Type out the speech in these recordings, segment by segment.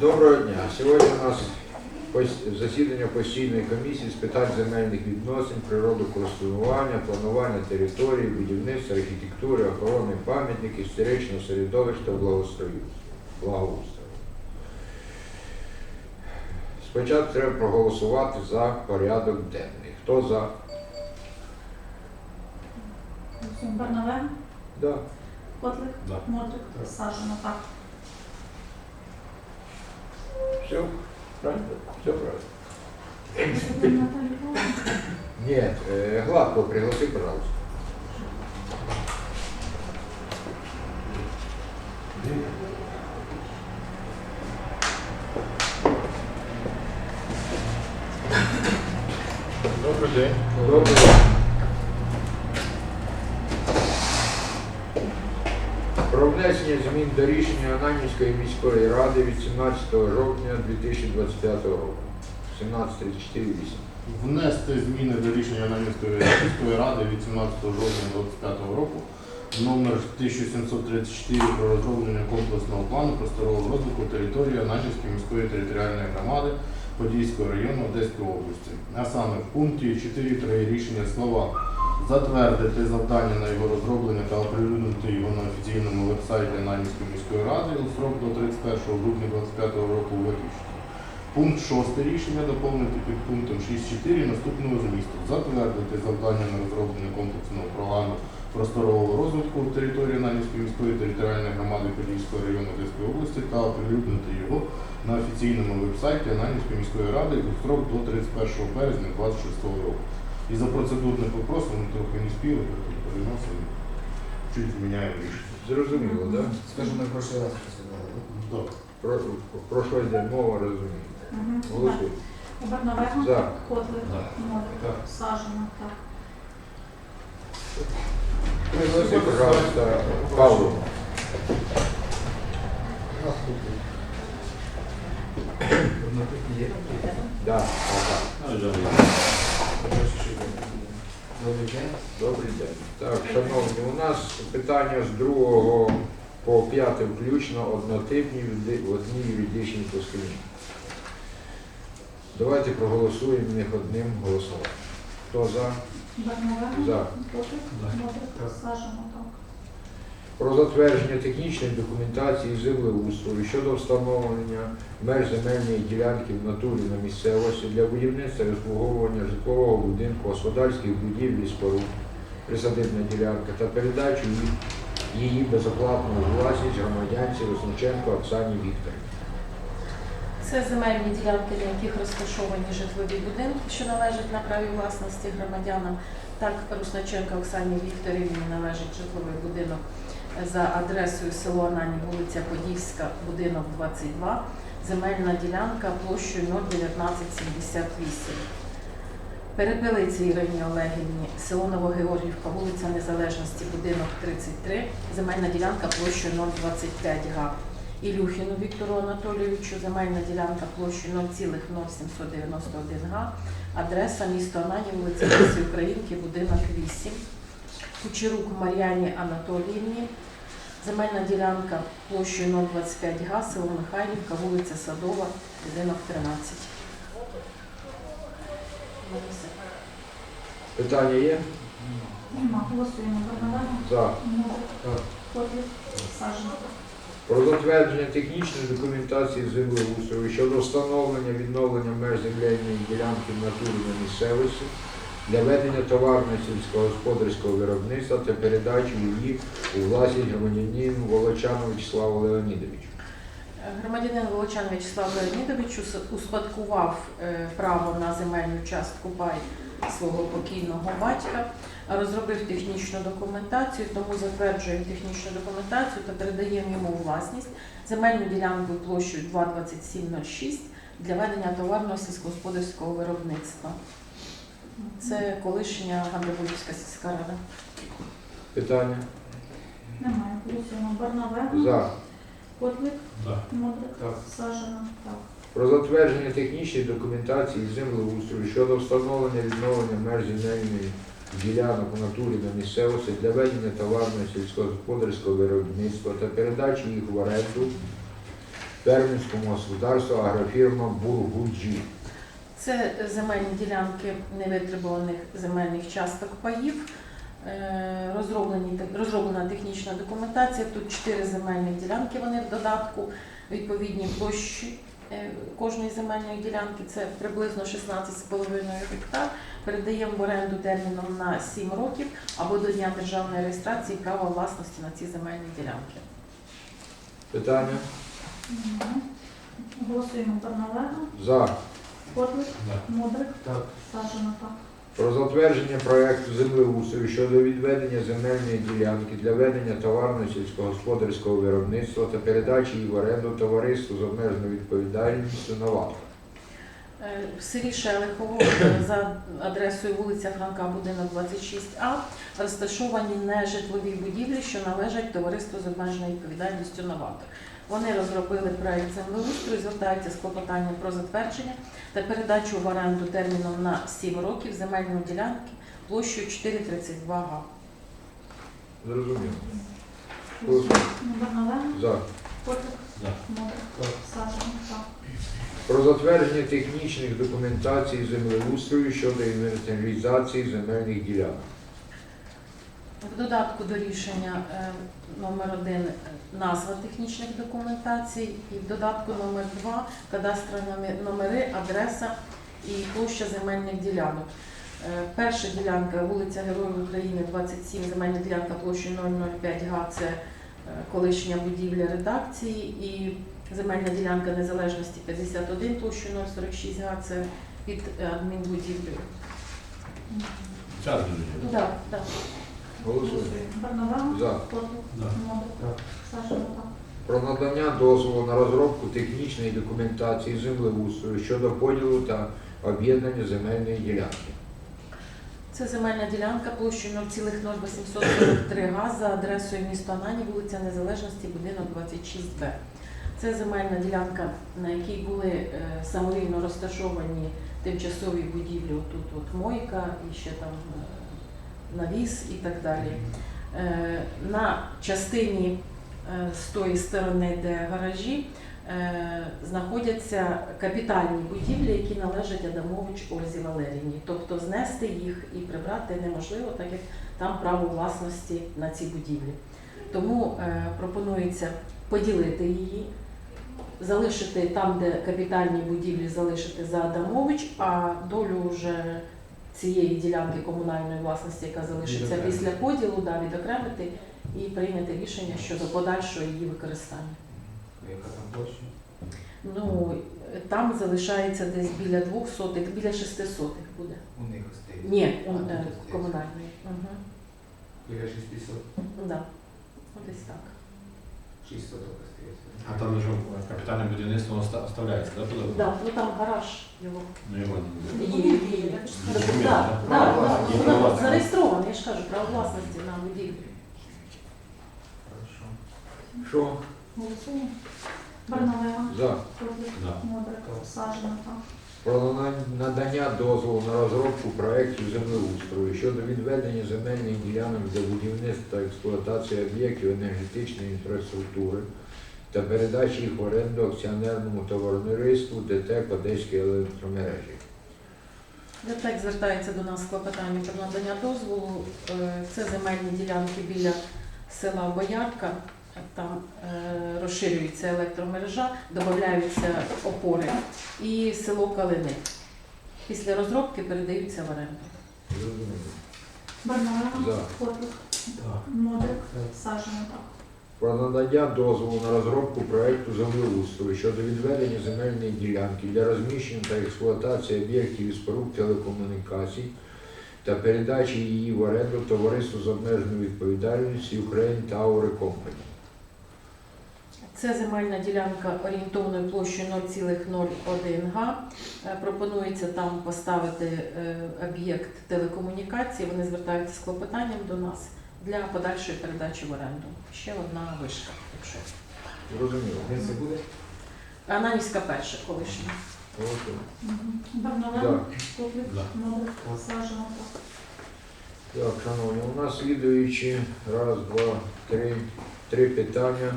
Доброго дня. Сьогодні у нас засідання постійної комісії з питань земельних відносин, природокористування, планування території, будівництва, архітектури, охорони пам'ятників, історичного середовища та благоустрою. Спочатку треба проголосувати за порядок денний. Хто за? Барнаве, Да. Котлик, Да. Модрик, Так. Сажена, так. Все? Правильно? Все правильно. Нет, Гладко пригласи, пожалуйста. Добрий день. Доброго. Про внесення змін до рішення Ананівської міської ради від 17 жовтня 2025 року. 17.34.8. Внести зміни до рішення Ананівської міської ради від 17 жовтня 2025 року номер 1734 про розроблення комплексного плану просторового розвитку території Ананівської міської територіальної громади Подільського району Одеської області. А саме в пункті 4.3 рішення слова затвердити завдання на його розроблення та оприлюднити його на офіційному вебсайті Ананівської міської ради у срок до 31 грудня 2025 року виключити. Пункт 6 рішення доповнити під пунктом 6.4 наступного змісту. Затвердити завдання на розроблення комплексного плану просторового розвитку території Нанівської міської територіальної громади Подільського району Одеської області та оприлюднити його на офіційному вебсайті Нанівської міської ради у строк до 31 березня 2026 року. І за процедурним вопросом ми трохи не спіли, переносимо, чуть зміняємо рішення. Зрозуміло, так? Да? Скажу, ми в прошлый раз присягали, да? Да. Про, про що йде мова, розумію. Мгм. Голосуй. Так. Барнаве, За. Котлик, Да. Модрик, Так. Сажена, так. Пригласи, пожалуйста, Павлу. Наступний. Да, ага. Добрий день. Добрий день. Так, шановні, у нас питання з другого по п'яте включно однотипні в одній юридичній площині. Давайте проголосуємо їх одним голосуванням. Хто за? Барнова. За. Так. Сажена, так. Про затвердження технічної документації землеустрою щодо встановлення меж земельної ділянки в натурі на місцевості для будівництва і обслуговування житлового будинку, господарських будівель і споруд, присадибна ділянка та передачу її, її безоплатно у власність громадянці Росниченко Оксані Вікторівні. Це земельні ділянки, на яких розташовані житлові будинки, що належать на праві власності громадянам. Так, Русниченко Оксані Вікторівні належить житловий будинок за адресою село Анані, вулиця Подільська, будинок 22, земельна ділянка площею 01978. Перепелиці Ірині Олегівні, село Новогеоргівка, вулиця Незалежності, будинок 33, земельна ділянка площею 025 га. Ілюхіну Віктору Анатолійовичу, земельна ділянка площею 0,0791 га, адреса місто Анані, вулиця Лесі Українки, будинок 8. Кучерук Мар'яні Анатоліївні, земельна ділянка площею 025 га, село Михайлівка, вулиця Садова, будинок 13. Питання є? Нема. Голосуємо. Барнаве, За. Так. Котлик, Сажена. Про затвердження технічної документації землеустрою щодо встановлення відновлення меж земельної ділянки в натурі на місцевості для ведення товарного сільськогосподарського виробництва та передачі її у власність громадянину Волочану Вячеславу Леонідовичу. Громадянин Волочан В'ячеслав Леонідович успадкував е, право на земельну частку пай свого покійного батька, розробив технічну документацію, тому затверджуємо технічну документацію та передаємо йому власність земельну ділянку площею 22706 для ведення товарного сільськогосподарського виробництва. Це колишня Гандабурівська сільська рада. Питання? Немає. Голосуємо. Барнаве, За. Котлик. Модрик, Так. Сажена, так. Про затвердження технічної документації землеустрою щодо встановлення відновлення меж земельної ділянок в натурі на місцевості для ведення товарного сільськогосподарського виробництва та передачі їх в оренду фермерському господарству агрофірма Бургуджі. Це земельні ділянки невитребуваних земельних часток паїв. Е, Розроблені, розроблена технічна документація. Тут чотири земельні ділянки, вони в додатку, відповідні площі е, кожної земельної ділянки. Це приблизно 16,5 гектар. Передаємо в оренду терміном на 7 років або до дня державної реєстрації права власності на ці земельні ділянки. Питання? Голосуємо Барнавега, За. Котлик, Да. Мудрик, Так. Сажина, так. Про затвердження проекту землеустрою щодо відведення земельної ділянки для ведення товарно сільськогосподарського виробництва та передачі її в оренду товариству з обмеженою відповідальністю «Новатор». Е, В селі Шелихово е, за адресою вулиця Франка, будинок 26А, розташовані нежитлові будівлі, що належать товариству з обмеженою відповідальністю «Новатор». Вони розробили проект землеустрою, звертаються з клопотанням про затвердження та передачу в оренду терміном на 7 років земельної ділянки площею 432 га. Зрозуміло. За. Так. Про затвердження технічних документацій землеустрою щодо інвентаризації земельних ділянок. В додатку до рішення е, номер 1 назва технічних документацій і в додатку номер 2 кадастрові номери, адреса і площа земельних ділянок. Е, Перша ділянка вулиця Героїв України, 27, земельна ділянка площею 005 га, це е, колишня будівля редакції і земельна ділянка незалежності 51 площею 046 га, це під адмінбудівлею. Так, так. Голосуємо. За. Про надання дозволу на розробку технічної документації землеустрою щодо поділу та об'єднання земельної ділянки. Це земельна ділянка площею 0,0843 га за адресою місто Анані, вулиця Незалежності, будинок 26Б. Це земельна ділянка, на якій були е, самовільно розташовані тимчасові будівлі, отут от мойка і ще там е, навіс і так далі. Е, На частині е, з тої сторони, де гаражі, е, знаходяться капітальні будівлі, які належать Адамович Ользі Валерівні. Тобто знести їх і прибрати неможливо, так як там право власності на ці будівлі. Тому пропонується поділити її, залишити там, де капітальні будівлі, залишити за Адамович, а долю вже цієї ділянки комунальної власності, яка залишиться Відокремити. після поділу, да, відокремити і прийняти рішення щодо подальшого її використання. Яка там площа? Ну, там залишається десь біля двох сотих, біля шести сотих буде. У них стоїть. Ні, А, у, тут е, комунальної. Угу. Біля 600. Да. Ну, Десь так. 600 остається. А там вже капітальне будівництво оста- оставляється, да, подобно? Да, ну там гараж його. Ну його не Є, є, є. Ну, Так, так, да. Воно Зареєстровано, я ж кажу, право власності на будівлю. Хорошо. Що? Голосуємо. Барнавега, За. Да. Мудрик, Сажина, так. Про надання дозволу на розробку проєктів землеустрою щодо відведення земельних ділянок для будівництва та експлуатації об'єктів енергетичної інфраструктури та передачі їх в оренду акціонерному товариству ДТЕК Одеської електромережі. ДТЕК звертається до нас з клопотанням про надання дозволу. Е, Це земельні ділянки біля села Боярка. Там е, розширюється електромережа, додаються опори і село Калини. Після розробки передаються в оренду. Барнавега, Котлик. Про надання дозволу на розробку проекту землеустрою щодо відведення земельної ділянки для розміщення та експлуатації об'єктів і споруд телекомунікацій та передачі її в оренду товариству з обмеженою відповідальністю Ukraine Tower Company. Це земельна ділянка орієнтовною площею 0,01 га. Е, Пропонується там поставити е, об'єкт телекомунікації. Вони звертаються з клопотанням до нас для подальшої передачі в оренду. Ще одна вишка, якщо. Зрозуміло. Де це буде? Ананівська перша колишня. Сажина, так. Так, шановні, у нас слідуючі раз, два, три, три питання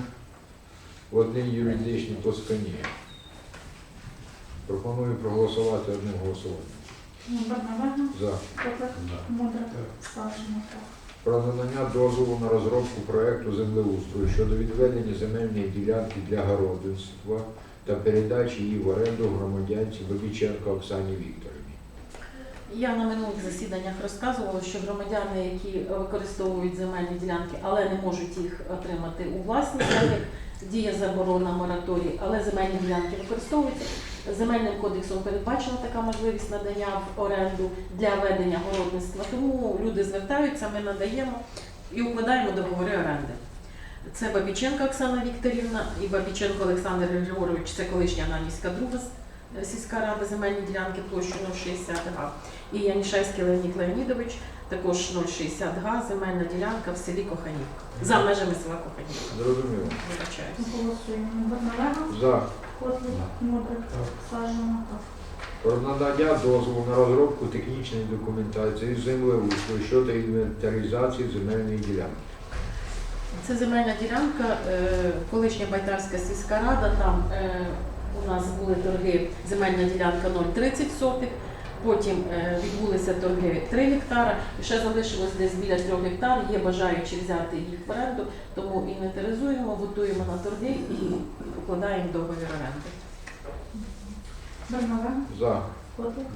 одній юридичній плосконі. Пропоную проголосувати одним голосуванням. За. Котлик, Мудрик, Сажина, так. Про надання дозволу на розробку проекту землеустрою щодо відведення земельної ділянки для городництва та передачі її в оренду громадянці Бабіченко Оксані Вікторівні. Я на минулих засіданнях розказувала, що громадяни, які використовують земельні ділянки, але не можуть їх отримати у власність, так як діє заборона мораторій, але земельні ділянки використовуються. Земельним кодексом передбачена така можливість надання в оренду для ведення городництва. Тому люди звертаються, ми надаємо і укладаємо договори оренди. Це Бабіченко Оксана Вікторівна і Бабіченко Олександр Григорович, це колишня Ананівська друга сільська рада земельні ділянки площею 060 га. І Янішевський Леонід Леонідович, також 060 га, земельна ділянка в селі Коханівка. За межами села Коханівка. Зрозуміло. Вибачаюсь. Голосуємо. За. Котлик, Мудрик, Сажина. Про надання дозволу на розробку технічної документації землеустрою щодо інвентаризації земельної ділянки. Це земельна ділянка, е, колишня Байтарська сільська рада. Там е, у нас були торги, земельна ділянка 0,30 сотих. Потім е, відбулися торги 3 гектара, і ще залишилось десь біля 3 гектар. Є бажаючі взяти їх в оренду, тому інвентаризуємо, готуємо на торги і укладаємо договір оренди. За. Котлик,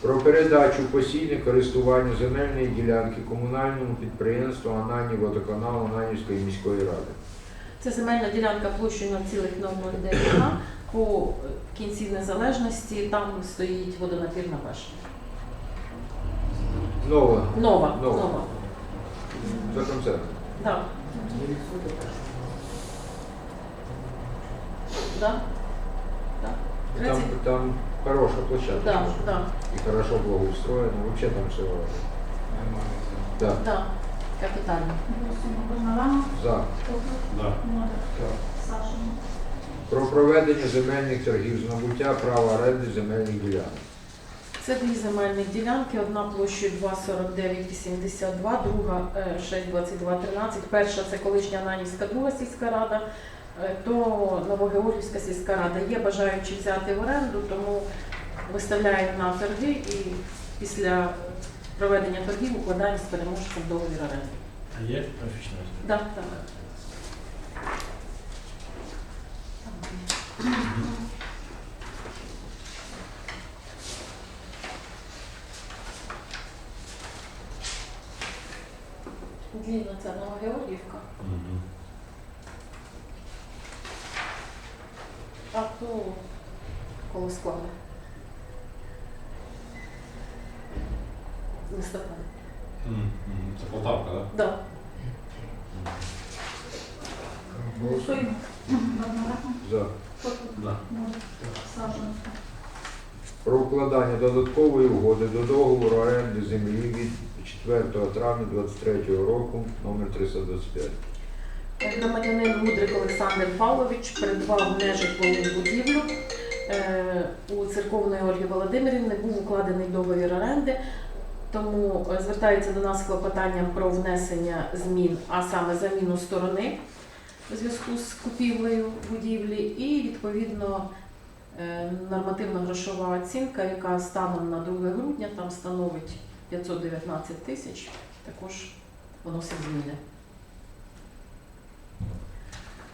Про передачу постійне користування земельної ділянки комунальному підприємству Анані водоканалу Ананівської міської ради. Це земельна ділянка площею 0,009 га. По е, кінці незалежності там стоїть водонапірна башня. Нова. Нова, Нова. нова. За концерт. Да, аж. да, да. Там, там хороша площадка. да, да, И хорошо благоустроено. Вообще там все. Нормально. Да. да. Голосуємо. Барнавена, За. Да. Так. Сажина. Про проведення земельних торгів з набуття права оренди земельних ділянок. Це дві земельні ділянки, одна площею 2,4982, друга е, 6,2213. Перша це колишня Ананівська друга сільська рада, е, то Новогеоргівська сільська рада. Є бажаючі взяти в оренду, тому виставляємо на торги і після проведення торгів укладаємо з переможцем договір оренди. А є офічна? Так, так. Длінна це Новогеоргівка, Мгм. а то коло складу. Листопад. Мгм. Мгм. Це Полтавка, так? Да. Голосуємо. Барнавена, За. Котлик, Да. Мудрик, Сажина, так. Про укладання додаткової угоди до договору оренди землі від 4 травня 2023 року номер 325. Громадянин Мудрик Олександр Павлович придбав нежитлову будівлю. Е, У церковної Ольги Володимирівни був укладений договір оренди, тому е, звертається до нас клопотанням про внесення змін, а саме заміну сторони у зв'язку з купівлею будівлі, і відповідно е, нормативно-грошова оцінка, яка станом на 2 грудня там становить 519 тисяч, також вносить зміни.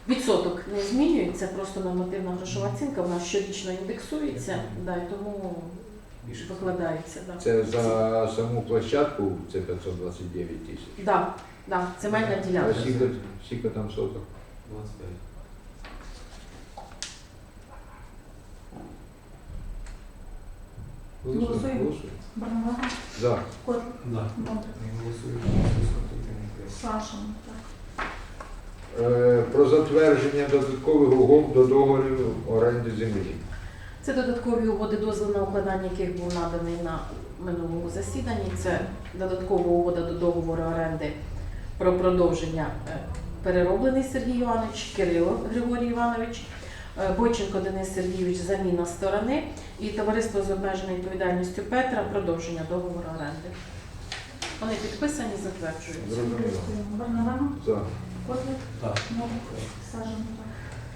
Відсоток не змінюється, просто нормативна грошова оцінка, вона щорічно індексується, да, і тому Більше. викладається. Да. Це за саму площадку це 529 тисяч. Да, да, земельна ділянка. скільки там соток? 25. Голосуємо. Голосуємо. За. Да. Не так. Е, Про затвердження додаткових умов до договорів оренди землі. Це додаткові угоди, дозвіл на укладання яких був наданий на минулому засіданні. Це додаткова угода до договору оренди про продовження е, перероблений Сергій Іванович, Кирило Григорій Іванович, Бойченко Денис Сергійович заміна сторони і товариство з обмеженою відповідальністю Петра продовження договору оренди. Вони підписані, затверджуються. Зрозуміло. За. Котлик, Так. Модрик, Саженко.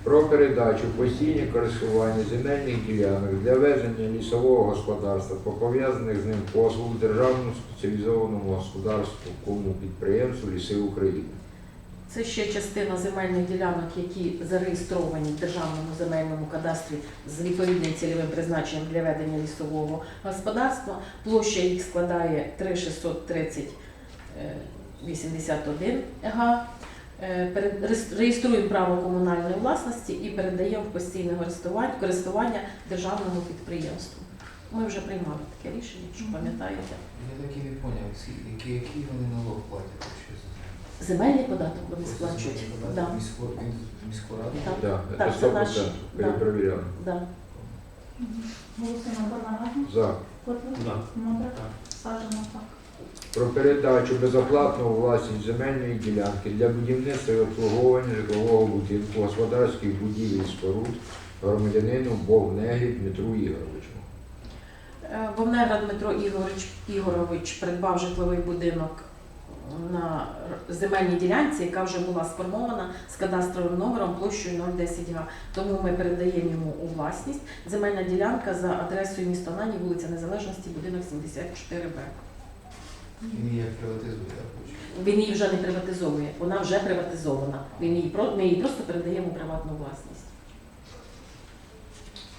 Про передачу в постійне користування земельних ділянок для ведення лісового господарства по пов'язаних з ним послуг державному спеціалізованому господарству кому підприємству Ліси України. Це ще частина земельних ділянок, які зареєстровані в державному земельному кадастрі з відповідним цільовим призначенням для ведення лісового господарства. Площа їх складає 3630 е, 81 га. Е, Реєструємо право комунальної власності і передаємо в постійне користування, державному підприємству. Ми вже приймали таке рішення, якщо пам'ятаєте. Я так і не поняв, який вони налог платять. Земельний податок вони сплачують. Да. міську, раду. Так. Да, Так, це це 100%. наші, да. Перепровіряли. Да. Голосуємо. За. Модрик, Так. Про передачу безоплатно у власність земельної ділянки для будівництва і обслуговування житлового будинку, господарських будівель і споруд громадянину Бовнегі Дмитру Ігоровичу. Е, Дмитро Ігорович, Ігорович придбав житловий будинок на земельній ділянці, яка вже була сформована з кадастровим номером площею 010 га. Тому ми передаємо йому у власність. Земельна ділянка за адресою місто Нані, вулиця Незалежності, будинок 74Б. Він її приватизує, хоче. Він її вже не приватизовує, вона вже приватизована. Він її, про- ми її просто передаємо у приватну власність.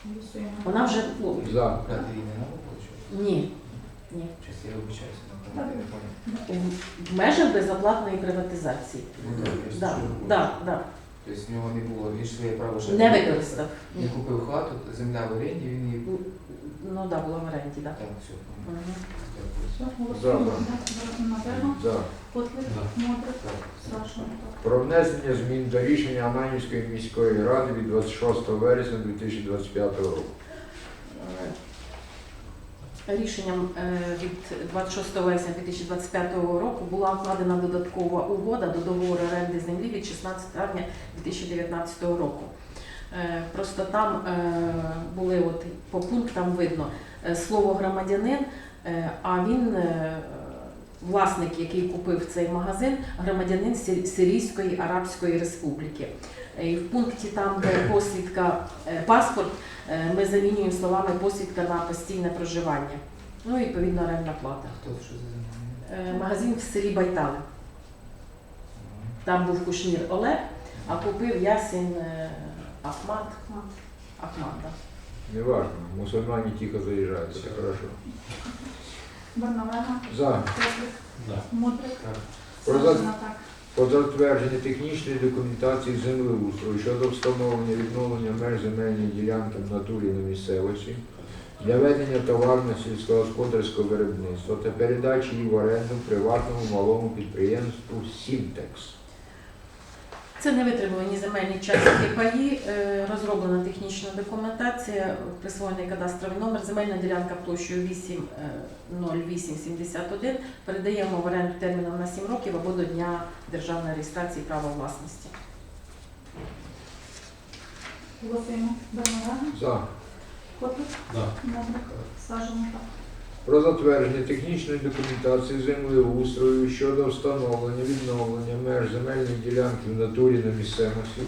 Голосуємо. Вона вже ну, За. Не ні. Ні. Щось я вибачаюся. В- межах безоплатної приватизації. Ну так, я ж Да, чую. да, да. Тобто в нього не було, він ж своє право ще Не використав. Він купив хату, земля в оренді, він її... Ну так, да, було в оренді, так. Так, все. Мгм. Дякую. Все, голосуємо. Модрик, За. Котлик, Модрик, Так. Саженко. Про внесення змін до рішення Ананівської міської ради від 26 вересня 2025 року. Е, Рішенням е, від 26 вересня 2025 року була вкладена додаткова угода до договору оренди землі від 16 травня 2019 року. Е, Просто там е, були от по пунктам видно слово громадянин, а він власник, який купив цей магазин, громадянин Сирійської Арабської Республіки. Е, І в пункті там, де посвідка е, паспорт, е, ми замінюємо словами посвідка на постійне проживання. Ну і відповідно орендна плата. Хто це що за? Магазин в селі Байтали. Там був кушнір Олег, а купив Ясін е, Ахмат. Ахмат, да. Неважно, мусульмане тихо заїжджають, це хорошо. Барнавена, За. Котлик, Да. Модрик, Так. Про. Так. Про затвердження технічної документації землеустрою щодо встановлення відновлення меж земельної ділянки в натурі на місцевості для ведення товарного сільськогосподарського виробництва та передачі її в оренду приватному малому підприємству Сімтекс. Це не витримувані земельні частки паї, е, розроблена технічна документація, присвоєний кадастровий номер, земельна ділянка площею 80871 передаємо в оренду терміном на 7 років або до дня державної реєстрації права власності. Голосуємо. Барнавена, За. Котлик, Да. Модрик, Саженко. Про затвердження технічної документації землеустрою щодо встановлення відновлення меж земельної ділянки в натурі на місцевості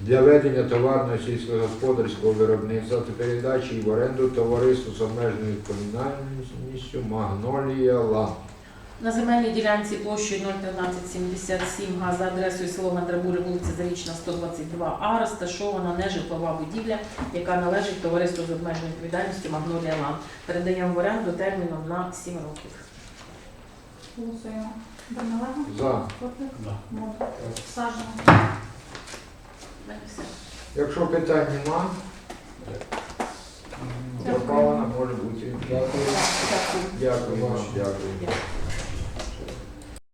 для ведення товарного сільськогосподарського виробництва та передачі в оренду товариству з обмеженою відповідальністю Магнолія Ла. На земельній ділянці площею 01377 га за адресою село Мандрабури, вулиця Зарічна, 122А, розташована нежитлова будівля, яка належить товариству з обмеженою відповідальністю Магнолія Лан. Передаємо в оренду терміном на 7 років. Голосуємо. Барнавена, За. Котлик, Да. Модрик, Саженко. Все. Якщо питань нема, Дякую. пропалена може бути. Дякую. Дякую вам, дякую. Дякую.